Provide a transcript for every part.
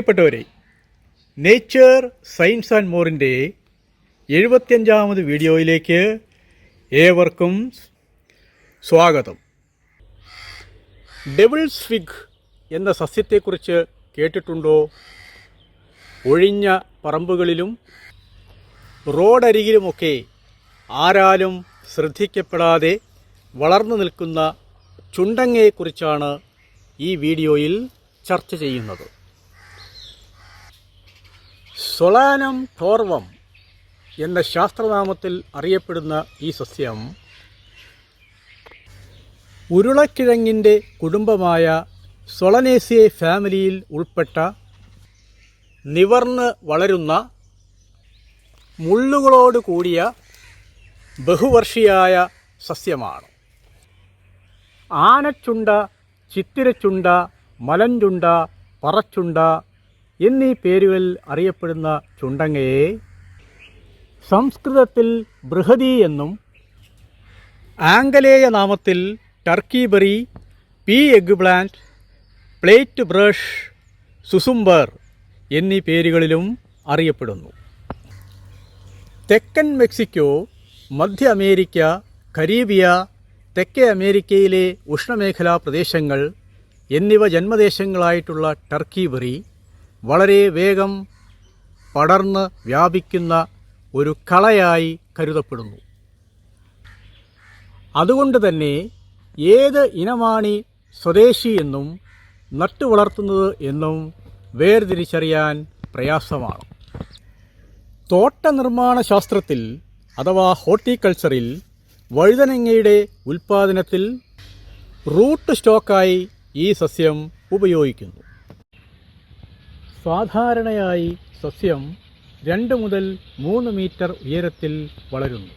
പ്രിയപ്പെട്ടവരെ nature science and മോറിന്റെ എഴുപത്തിയഞ്ചാമത് വീഡിയോയിലേക്ക് ഏവർക്കും സ്വാഗതം. ഡെവിൾസ് ഫിഗ് എന്ന സസ്യത്തെക്കുറിച്ച് കേട്ടിട്ടുണ്ടോ? ഒഴിഞ്ഞ പറമ്പുകളിലും റോഡരികിലുമൊക്കെ ആരാലും ശ്രദ്ധിക്കപ്പെടാതെ വളർന്നു നിൽക്കുന്ന ചുണ്ടങ്ങയെക്കുറിച്ചാണ് ഈ വീഡിയോയിൽ ചർച്ച ചെയ്യുന്നത്. സൊളാനം ടോർവം എന്ന ശാസ്ത്രനാമത്തിൽ അറിയപ്പെടുന്ന ഈ സസ്യം ഉരുളക്കിഴങ്ങിന്റെ കുടുംബമായ സൊളനേസിയെ ഫാമിലിയിൽ ഉൾപ്പെട്ട നിവർന്ന് വളരുന്ന മുള്ളുകളോട് കൂടിയ ബഹുവർഷിയായ സസ്യമാണ്. ആനച്ചുണ്ട ചിത്തിരച്ചുണ്ട മലഞ്ചുണ്ട പറച്ചുണ്ട എന്നീ പേരുകളിൽ അറിയപ്പെടുന്ന ചുണ്ടങ്ങയെ സംസ്കൃതത്തിൽ ബൃഹതി എന്നും ആംഗലേയ നാമത്തിൽ turkey berry pea eggplant plate brush susumber എന്നീ പേരുകളിലും അറിയപ്പെടുന്നു. തെക്കൻ മെക്സിക്കോ മധ്യ അമേരിക്ക കരീബിയ തെക്കേ അമേരിക്കയിലെ ഉഷ്ണമേഖലാ പ്രദേശങ്ങൾ എന്നിവ ജന്മദേശങ്ങളായിട്ടുള്ള ടർക്കി ബെറി വളരെ വേഗം പടർന്ന് വ്യാപിക്കുന്ന ഒരു കളയായി കരുതപ്പെടുന്നു. അതുകൊണ്ട് തന്നെ ഏത് ഇനമാണ് സ്വദേശി എന്നും നട്ടു വളർത്തുന്നത് എന്നും വേർതിരിച്ചറിയാൻ പ്രയാസമാണ്. തോട്ട നിർമ്മാണ ശാസ്ത്രത്തിൽ അഥവാ ഹോർട്ടിക്കൾച്ചറിൽ വഴുതനങ്ങയുടെ ഉൽപ്പാദനത്തിൽ റൂട്ട് സ്റ്റോക്കായി ഈ സസ്യം ഉപയോഗിക്കുന്നു. സാധാരണയായി സസ്യം രണ്ട് മുതൽ മൂന്ന് മീറ്റർ ഉയരത്തിൽ വളരുന്നു.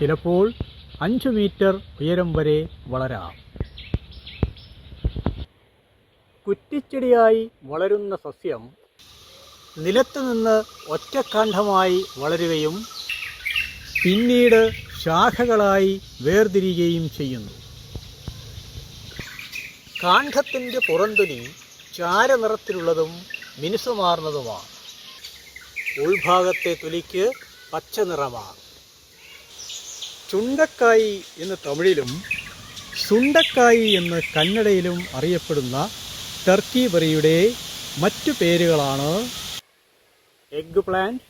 ചിലപ്പോൾ അഞ്ച് മീറ്റർ ഉയരം വരെ വളരാം. കുറ്റിച്ചെടിയായി വളരുന്ന സസ്യം നിലത്ത് നിന്ന് ഒറ്റക്കാണ്ഡമായി വളരുകയും പിന്നീട് ശാഖകളായി വേർതിരിയുകയും ചെയ്യുന്നു. കാണ്ഡത്തിന്റെ പുറന്തൊലി ചാരനിറത്തിലുള്ളതും മിനുസമാർന്നതുമാണ് ഉൾഭാഗത്തെ തൊലിക്ക് പച്ച നിറമാണ് ചുണ്ടക്കായി എന്ന് തമിഴിലും സുണ്ടക്കായി എന്ന് കന്നഡയിലും അറിയപ്പെടുന്ന ടർക്കി ബെറിയുടെ മറ്റു പേരുകളാണ് eggplant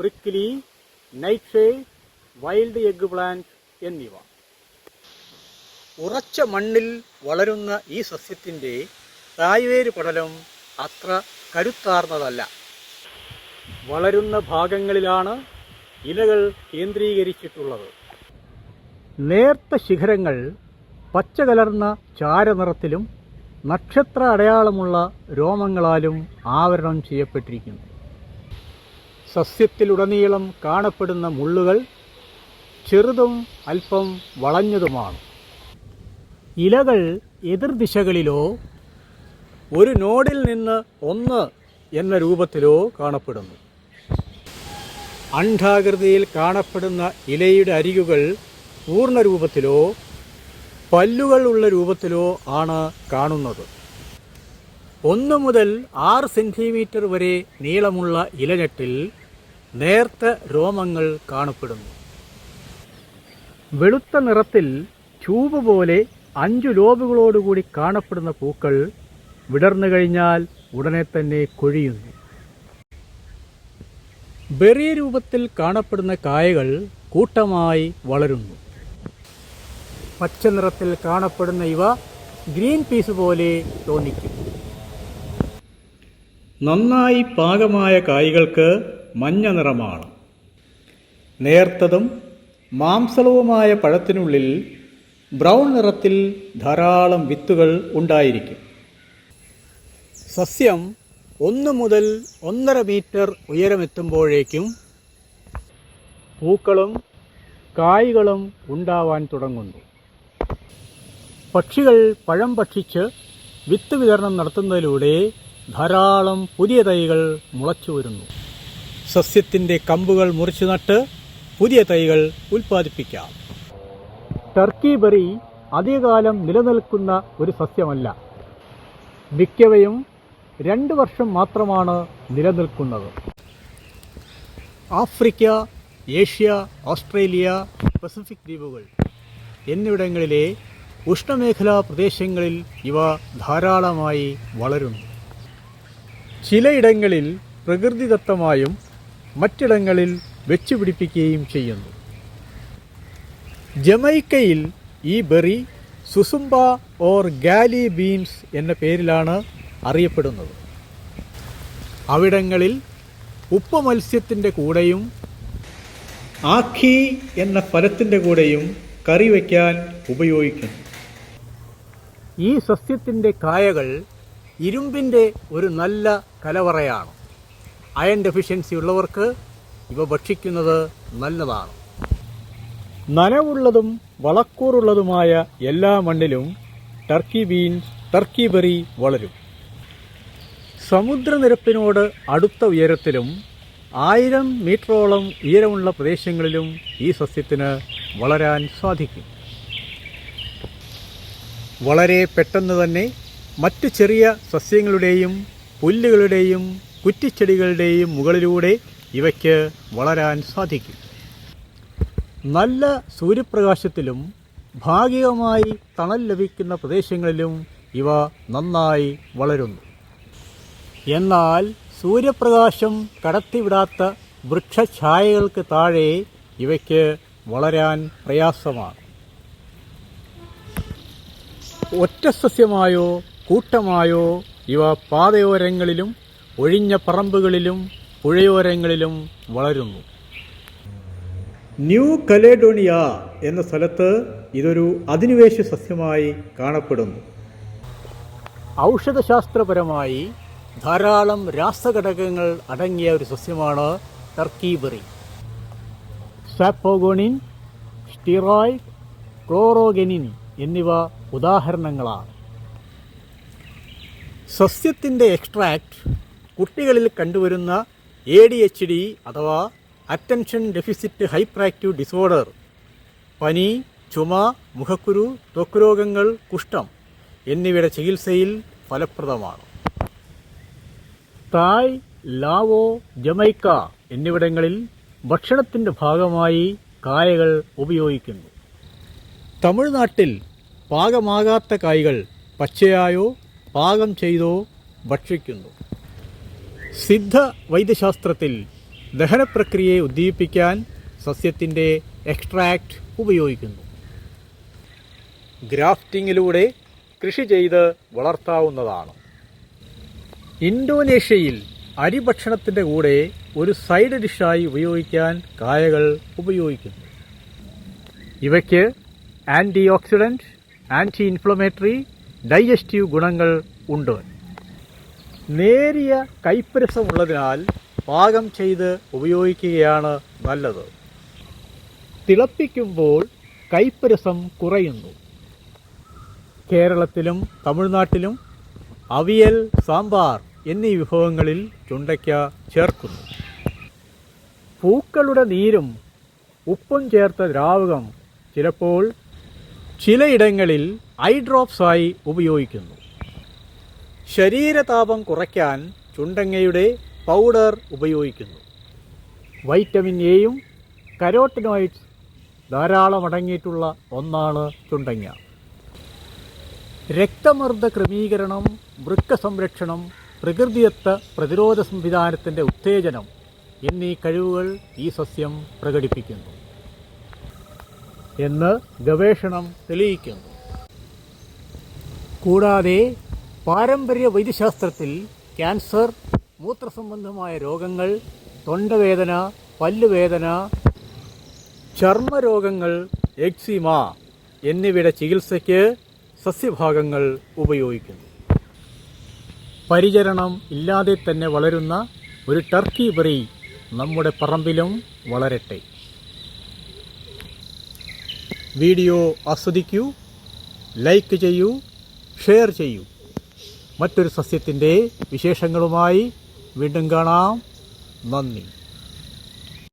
prickly night wild eggplant എന്നിവ. ഉറച്ച മണ്ണിൽ വളരുന്ന ഈ സസ്യത്തിന്റെ തായ്വേര് പടലം അത്ര കരുത്താർന്നതല്ല. വളരുന്ന ഭാഗങ്ങളിലാണ് ഇലകൾ കേന്ദ്രീകരിച്ചിട്ടുള്ളത്. നേർത്ത ശിഖരങ്ങൾ പച്ചകലർന്ന ചാരനിറത്തിലും നക്ഷത്ര അടയാളമുള്ള രോമങ്ങളാലും ആവരണം ചെയ്യപ്പെട്ടിരിക്കുന്നു. സസ്യത്തിലുടനീളം കാണപ്പെടുന്ന മുള്ളുകൾ ചെറുതും അല്പം വളഞ്ഞതുമാണ്. ഇലകൾ എതിർദിശകളിലോ ഒരു നോഡിൽ നിന്ന് ഒന്ന് എന്ന രൂപത്തിലോ കാണപ്പെടുന്നു. അണ്ഡാകൃതിയിൽ കാണപ്പെടുന്ന ഇലയുടെ അരികുകൾ പൂർണ രൂപത്തിലോ പല്ലുകൾ ഉള്ള രൂപത്തിലോ ആണ് കാണുന്നത്. ഒന്ന് മുതൽ ആറ് സെന്റിമീറ്റർ വരെ നീളമുള്ള ഇലഞ്ഞെട്ടിൽ നേർത്ത രോമങ്ങൾ കാണപ്പെടുന്നു. വെളുത്ത നിറത്തിൽ ചൂവ് പോലെ അഞ്ചു ലോബുകളോടുകൂടി കാണപ്പെടുന്ന പൂക്കൾ വിടർന്നു കഴിഞ്ഞാൽ ഉടനെ തന്നെ കൊഴിയുന്നു. ബെറിയ രൂപത്തിൽ കാണപ്പെടുന്ന കായകൾ കൂട്ടമായി വളരുന്നു. പച്ച നിറത്തിൽ കാണപ്പെടുന്ന ഇവ ഗ്രീൻ പീസ് പോലെ തോന്നിക്കും. നന്നായി പാകമായ കായ്കൾക്ക് മഞ്ഞ നിറമാണ്. നേർത്തതും മാംസളവുമായ പഴത്തിനുള്ളിൽ ബ്രൗൺ നിറത്തിൽ ധാരാളം വിത്തുകൾ ഉണ്ടായിരിക്കും. സസ്യം ഒന്ന് മുതൽ ഒന്നര മീറ്റർ ഉയരമെത്തുമ്പോഴേക്കും പൂക്കളും കായ്കളും ഉണ്ടാവാൻ തുടങ്ങുന്നു. പക്ഷികൾ പഴം ഭക്ഷിച്ച് വിത്ത് വിതരണം നടത്തുന്നതിലൂടെ ധാരാളം പുതിയ തൈകൾ മുളച്ചു വരുന്നു. സസ്യത്തിന്റെ കമ്പുകൾ മുറിച്ചു നട്ട് പുതിയ തൈകൾ ഉൽപ്പാദിപ്പിക്കാം. ടർക്കി ബെറി അധികകാലം നിലനിൽക്കുന്ന ഒരു സസ്യമല്ല. മിക്കവയും രണ്ട് വർഷം മാത്രമാണ് നിലനിൽക്കുന്നത്. ആഫ്രിക്ക ഏഷ്യ ഓസ്ട്രേലിയ പസഫിക് ദ്വീപുകൾ എന്നിവിടങ്ങളിലെ ഉഷ്ണമേഖലാ പ്രദേശങ്ങളിൽ ഇവ ധാരാളമായി വളരുന്നു. ചിലയിടങ്ങളിൽ പ്രകൃതിദത്തമായും മറ്റിടങ്ങളിൽ വെച്ചുപിടിപ്പിക്കുകയും ചെയ്യുന്നു. ജമൈക്കയിൽ ഈ berry susumba or gully beans എന്ന പേരിലാണ് അറിയപ്പെടുന്നത്. അവിടങ്ങളിൽ ഉപ്പ് മത്സ്യത്തിന്റെ കൂടെയും ആഖി എന്ന ഫലത്തിന്റെ കൂടെയും കറി വയ്ക്കാൻ ഉപയോഗിക്കുന്നു. ഈ സസ്യത്തിന്റെ കായകൾ ഇരുമ്പിന്റെ ഒരു നല്ല കലവറയാണ്. അയൺ ഡെഫിഷ്യൻസി ഉള്ളവർക്ക് ഇവ ഭക്ഷിക്കുന്നത് നല്ലതാണ്. നനവുള്ളതും വളക്കൂറുള്ളതുമായ എല്ലാ മണ്ണിലും ടർക്കി ബീൻസ് ടർക്കി ബെറി വളരും. സമുദ്രനിരപ്പിനോട് അടുത്ത ഉയരത്തിലും ആയിരം മീറ്ററോളം ഉയരമുള്ള പ്രദേശങ്ങളിലും ഈ സസ്യത്തിന് വളരാൻ സാധിക്കും. വളരെ പെട്ടെന്ന് തന്നെ മറ്റ് ചെറിയ സസ്യങ്ങളുടെയും പുല്ലുകളുടെയും കുറ്റിച്ചെടികളുടെയും മുകളിലൂടെ ഇവയ്ക്ക് വളരാൻ സാധിക്കും. നല്ല സൂര്യപ്രകാശത്തിലും ഭാഗികമായി തണൽ ലഭിക്കുന്ന പ്രദേശങ്ങളിലും ഇവ നന്നായി വളരുന്നു. എന്നാൽ സൂര്യപ്രകാശം കടത്തിവിടാത്ത വൃക്ഷഛായകൾക്ക് താഴെ ഇവയ്ക്ക് വളരാൻ പ്രയാസമാണ്. ഒറ്റ സസ്യമായോ കൂട്ടമായോ ഇവ പാതയോരങ്ങളിലും ഒഴിഞ്ഞ പറമ്പുകളിലും പുഴയോരങ്ങളിലും വളരുന്നു. ന്യൂ കലേഡോണിയ എന്ന സ്ഥലത്ത് ഇതൊരു അധിനിവേശ സസ്യമായി കാണപ്പെടുന്നു. ഔഷധശാസ്ത്രപരമായി ധാരാളം രാസഘടകങ്ങൾ അടങ്ങിയ ഒരു സസ്യമാണ് ടർക്കീബെറി. സാപ്പോഗോണിൻ സ്റ്റിറോയിഡ് ക്ലോറോഗെനിൻ എന്നിവ ഉദാഹരണങ്ങളാണ്. സസ്യത്തിന്റെ എക്സ്ട്രാക്റ്റ് കുട്ടികളിൽ കണ്ടുവരുന്ന എ ഡി എച്ച് ഡി അഥവാ attention deficit hyperactive disorder പനി ചുമ മുഖക്കുരു ത്വക്ക് രോഗങ്ങൾ കുഷ്ഠം എന്നിവയുടെ ചികിത്സയിൽ ഫലപ്രദമാണ്. തായ് ലാവോ ജമൈക്ക എന്നിവിടങ്ങളിൽ ഭക്ഷണത്തിന്റെ ഭാഗമായി കായകൾ ഉപയോഗിക്കുന്നു. തമിഴ്നാട്ടിൽ പാകമാകാത്ത കായ്കൾ പച്ചയായോ പാകം ചെയ്തോ ഭക്ഷിക്കുന്നു. സിദ്ധ വൈദ്യശാസ്ത്രത്തിൽ ദഹനപ്രക്രിയയെ ഉദ്ദീപിക്കാൻ സസ്യത്തിന്റെ എക്സ്ട്രാക്റ്റ് ഉപയോഗിക്കുന്നു. ഗ്രാഫ്റ്റിങ്ങിലൂടെ കൃഷി ചെയ്ത് വളർത്താവുന്നതാണ്. ഇന്തോനേഷ്യയിൽ അരി ഭക്ഷണത്തിന്റെ കൂടെ ഒരു സൈഡ് ഡിഷായി ഉപയോഗിക്കാൻ കായകൾ ഉപയോഗിക്കുന്നു. ഇവയ്ക്ക് antioxidant anti inflammatory digestive ഗുണങ്ങൾ ഉണ്ട്. നേരിയ കൈപ്പരസമുള്ളതിനാൽ പാകം ചെയ്ത് ഉപയോഗിക്കുകയാണ് നല്ലത്. തിളപ്പിക്കുമ്പോൾ കൈപ്പരസം കുറയുന്നു. കേരളത്തിലും തമിഴ്നാട്ടിലും അവിയൽ സാമ്പാർ എന്നീ വിഭവങ്ങളിൽ ചുണ്ടയ്ക്ക ചേർക്കുന്നു. പൂക്കളുടെ നീരും ഉപ്പും ചേർത്ത ദ്രാവകം ചിലപ്പോൾ ചിലയിടങ്ങളിൽ ഐ ഡ്രോപ്സായി ഉപയോഗിക്കുന്നു. ശരീരതാപം കുറയ്ക്കാൻ ചുണ്ടങ്ങയുടെ പൗഡർ ഉപയോഗിക്കുന്നു. വൈറ്റമിൻ എയും കരോട്ടിനോയിഡ്സ് ധാരാളം അടങ്ങിയിട്ടുള്ള ഒന്നാണ് ചുണ്ടങ്ങ. രക്തമർദ്ദ ക്രമീകരണം വൃക്ക സംരക്ഷണം പ്രകൃതിദത്ത പ്രതിരോധ സംവിധാനത്തിന്റെ ഉത്തേജനം എന്നീ കഴിവുകൾ ഈ സസ്യം പ്രകടിപ്പിക്കുന്നു എന്ന് ഗവേഷണം തെളിയിക്കുന്നു. കൂടാതെ പാരമ്പര്യ വൈദ്യശാസ്ത്രത്തിൽ ക്യാൻസർ മൂത്രസംബന്ധമായ രോഗങ്ങൾ തൊണ്ടവേദന പല്ലുവേദന ചർമ്മരോഗങ്ങൾ എക്സിമ എന്നിവയുടെ ചികിത്സയ്ക്ക് സസ്യഭാഗങ്ങൾ ഉപയോഗിക്കുന്നു. പരിചരണം ഇല്ലാതെ തന്നെ വളരുന്ന ഒരു ടർക്കി വെറി നമ്മുടെ പറമ്പിലും വളരട്ടെ. വീഡിയോ ആസ്വദിക്കൂ ലൈക്ക് ചെയ്യൂ ഷെയർ ചെയ്യൂ. മറ്റൊരു സസ്യത്തിന്റെ വിശേഷങ്ങളുമായി വീണ്ടും കാണാം. നന്ദി.